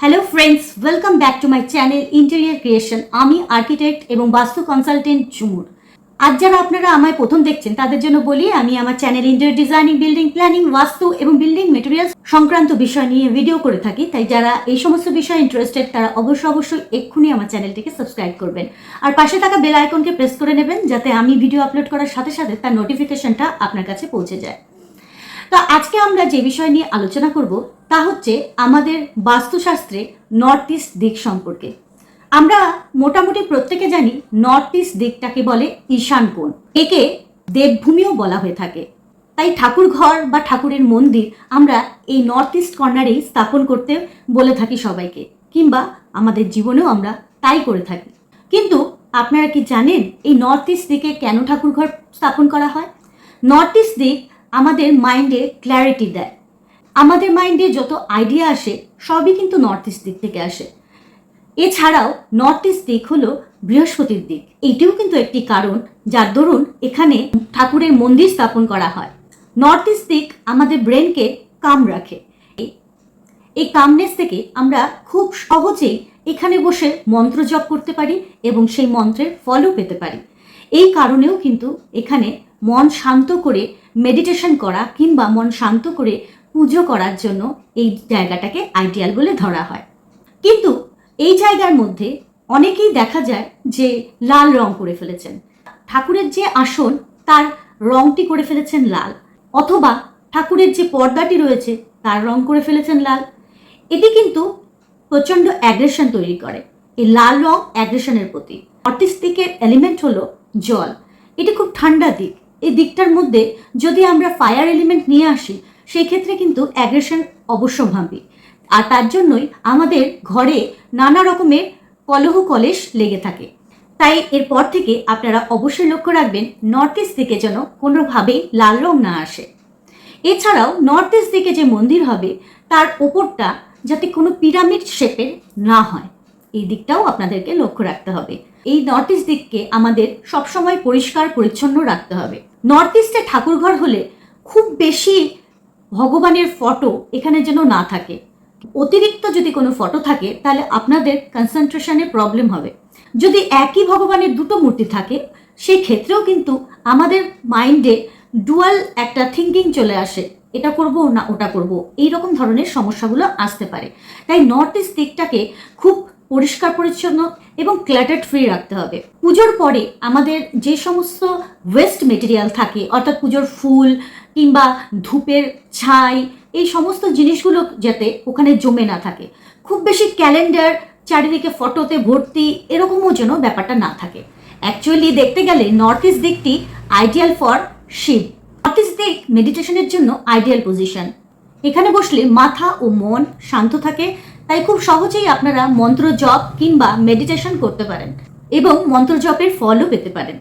Hello friends welcome back to my channel interior creation আমি architect এবং vastu consultant ঝুমুর আজ যারা আপনারা আমায় প্রথম দেখছেন, তাদের জন্য বলি, আমি আমার channel interior designing building planning vastu এবং বিল্ডিং মেটেরিয়ালস সংক্রান্ত বিষয় নিয়ে ভিডিও করে থাকি। তাই যারা এই সমস্ত বিষয়ে ইন্টারেস্টেড তারা অবশ্যই অবশ্যই এক্ষুনি আমার চ্যানেলটিকে সাবস্ক্রাইব করবেন। আর পাশে থাকা বেল আইকনকে প্রেস করে নেবেন, যাতে আমি ভিডিও আপলোড করার সাথে সাথে তার নোটিফিকেশনটা আপনার কাছে পৌঁছে যায়। তো আজকে আমরা যে বিষয় নিয়ে আলোচনা করব তা হচ্ছে আমাদের বাস্তুশাস্ত্রে নর্থ ইস্ট দিক সম্পর্কে। আমরা মোটামুটি প্রত্যেকে জানি নর্থ ইস্ট দিকটাকে বলে ঈশান কোণ একে দেবভূমিও বলা হয়ে থাকে। তাই ঠাকুর ঘর বা ঠাকুরের মন্দির আমরা এই নর্থ ইস্ট কর্নারেই স্থাপন করতে বলে থাকি সবাইকে, কিংবা আমাদের জীবনেও আমরা তাই করে থাকি। কিন্তু আপনারা কি জানেন এই নর্থ ইস্ট দিকে কেন ঠাকুর ঘর স্থাপন করা হয়? নর্থ ইস্ট দিক আমাদের মাইন্ডে ক্ল্যারিটি দেয়। আমাদের মাইন্ডে যত আইডিয়া আসে, সবই কিন্তু নর্থ ইস্ট দিক থেকে আসে। এছাড়াও নর্থ ইস্ট দিক হলো বৃহস্পতির দিক। এইটিও কিন্তু একটি কারণ, যার দরুন এখানে ঠাকুরের মন্দির স্থাপন করা হয়। নর্থ ইস্ট দিক আমাদের ব্রেনকে কাম রাখে। এই কামনেস থেকে আমরা খুব সহজেই এখানে বসে মন্ত্র জপ করতে পারি এবং সেই মন্ত্রের ফলও পেতে পারি। এই কারণেও কিন্তু এখানে মন শান্ত করে মেডিটেশন করা কিংবা মন শান্ত করে পুজো করার জন্য এই জায়গাটাকে আইডিয়াল বলে ধরা হয়। কিন্তু এই জায়গার মধ্যে অনেকেই দেখা যায় যে লাল রং করে ফেলেছেন। ঠাকুরের যে আসন, তার রংটি করে ফেলেছেন লাল। অথবা ঠাকুরের যে পর্দাটি রয়েছে, তার রং করে ফেলেছেন লাল। এটি কিন্তু প্রচণ্ড অ্যাগ্রেশন তৈরি করে। এই লাল রং অ্যাগ্রেশনের প্রতি। দিকের এলিমেন্ট হলো জল। এটি খুব ঠান্ডা দিক। এই দিকটার মধ্যে যদি আমরা ফায়ার এলিমেন্ট নিয়ে আসি সেই ক্ষেত্রে কিন্তু অ্যাগ্রেশন অবশ্যম্ভাবী। আর তার জন্যই আমাদের ঘরে নানা রকমের কলহ কলেশ লেগে থাকে। তাই এরপর থেকে আপনারা অবশ্যই লক্ষ্য রাখবেন নর্থ ইস্ট দিকে যেন কোনোভাবেই লাল রং না আসে। এছাড়াও নর্থ ইস্ট দিকে যে মন্দির হবে, তার ওপরটা যাতে কোনো পিরামিড শেপের না হয়। এই দিকটাও আপনাদেরকে লক্ষ্য রাখতে হবে। এই নর্থ ইস্ট দিককে আমাদের সবসময় পরিষ্কার, পরিচ্ছন্ন রাখতে হবে। নর্থ ইস্টে ঠাকুরঘর হলে খুব বেশি ভগবানের ফটো এখানে যেন না থাকে। অতিরিক্ত যদি কোনো ফটো থাকে, তাহলে আপনাদের কনসেন্ট্রেশনে প্রবলেম হবে। যদি একই ভগবানের দুটো মূর্তি থাকে সেই ক্ষেত্রেও কিন্তু আমাদের মাইন্ডে ডুয়াল একটা থিঙ্কিং চলে আসে, এটা করব না ওটা করব এই রকম ধরনের সমস্যাগুলো আসতে পারে। তাই নর্থ ইস্ট দিকটাকে খুব পরিষ্কার পরিচ্ছন্ন এবং ক্ল্যাটার্ড ফ্রি রাখতে হবে। পুজোর পরে আমাদের যে সমস্ত ওয়েস্ট মেটেরিয়াল থাকে, অর্থাৎ পুজোর ফুল কিংবা ধূপের ছাই, এই সমস্ত জিনিসগুলো যাতে ওখানে জমে না থাকে। খুব বেশি ক্যালেন্ডার চারিদিকে ফটোতে ভর্তি এরকমও যেন ব্যাপারটা না থাকে। অ্যাকচুয়ালি দেখতে গেলে নর্থ ইস্ট দিকটি ideal for Shiv. North east দিক মেডিটেশনের জন্য আইডিয়াল পজিশন এখানে বসলে মাথা ও মন শান্ত থাকে তাই খুব সহজেই আপনারা মন্ত্র জপ কিংবা মেডিটেশন করতে পারেন এবং মন্ত্র জপের ফলও পেতে পারেন।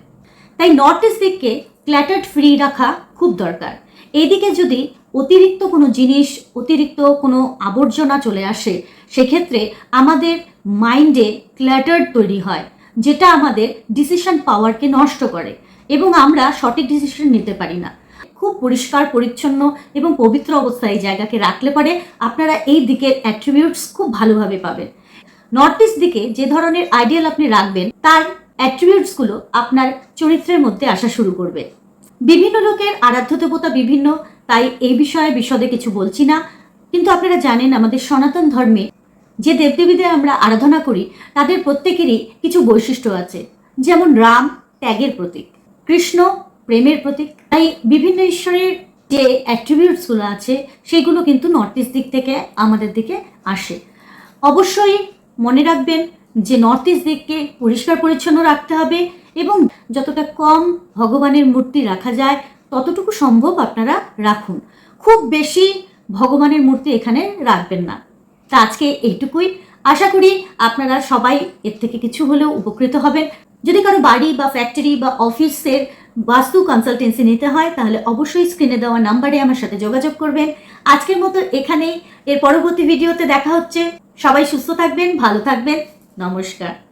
তাই নর্থ ইস্ট দিককে ক্ল্যাটার্ড ফ্রি রাখা খুব দরকার। এইদিকে যদি অতিরিক্ত কোনো জিনিস, অতিরিক্ত কোনো আবর্জনা চলে আসে, সেক্ষেত্রে আমাদের মাইন্ডে ক্ল্যাটার্ড তৈরি হয়, যেটা আমাদের ডিসিশন পাওয়ারকে নষ্ট করে এবং আমরা সঠিক ডিসিশন নিতে পারি না। খুব পরিষ্কার, পরিচ্ছন্ন এবং পবিত্র অবস্থায় এই জায়গাকে রাখলে পারে আপনারা এই দিকের অ্যাট্রিবিউটস খুব ভালোভাবে পাবেন। নর্থ ইস্ট দিকে যে ধরনের আইডিয়াল আপনি রাখবেন, তার অ্যাট্রিবিউটসগুলো আপনার চরিত্রের মধ্যে আসা শুরু করবে। বিভিন্ন লোকের আরাধ্য দেবতা বিভিন্ন, তাই এই বিষয়ে বিশদে কিছু বলছি না। কিন্তু আপনারা জানেন, আমাদের সনাতন ধর্মে যে দেবদেবীদের আমরা আরাধনা করি, তাদের প্রত্যেকেরই কিছু বৈশিষ্ট্য আছে। যেমন রাম ত্যাগের প্রতীক। কৃষ্ণ প্রেমের প্রতীক। তাই বিভিন্ন ঈশ্বরের যে অ্যাট্রিবিউটসগুলো আছে, সেগুলো কিন্তু নর্থ ইস্ট দিক থেকে আমাদের দিকে আসে। অবশ্যই মনে রাখবেন যে নর্থ ইস্ট দিককে পরিষ্কার পরিচ্ছন্ন রাখতে হবে এবং যতটা কম ভগবানের মূর্তি রাখা যায়, ততটুকু সম্ভব আপনারা রাখুন। খুব বেশি ভগবানের মূর্তি এখানে রাখবেন না। তা আজকে এইটুকুই। আশা করি আপনারা সবাই এর থেকে কিছু হলেও উপকৃত হবেন। যদি কারও বাড়ি বা ফ্যাক্টরি বা অফিসের বাস্তু কনসালটেন্সি নিতে হয়, তাহলে অবশ্যই স্ক্রিনে দেওয়া নাম্বারে আমার সাথে যোগাযোগ করবেন। আজকের মতো এখানেই, এর পরবর্তী ভিডিওতে দেখা হচ্ছে। সবাই সুস্থ থাকবেন, ভালো থাকবেন। নমস্কার।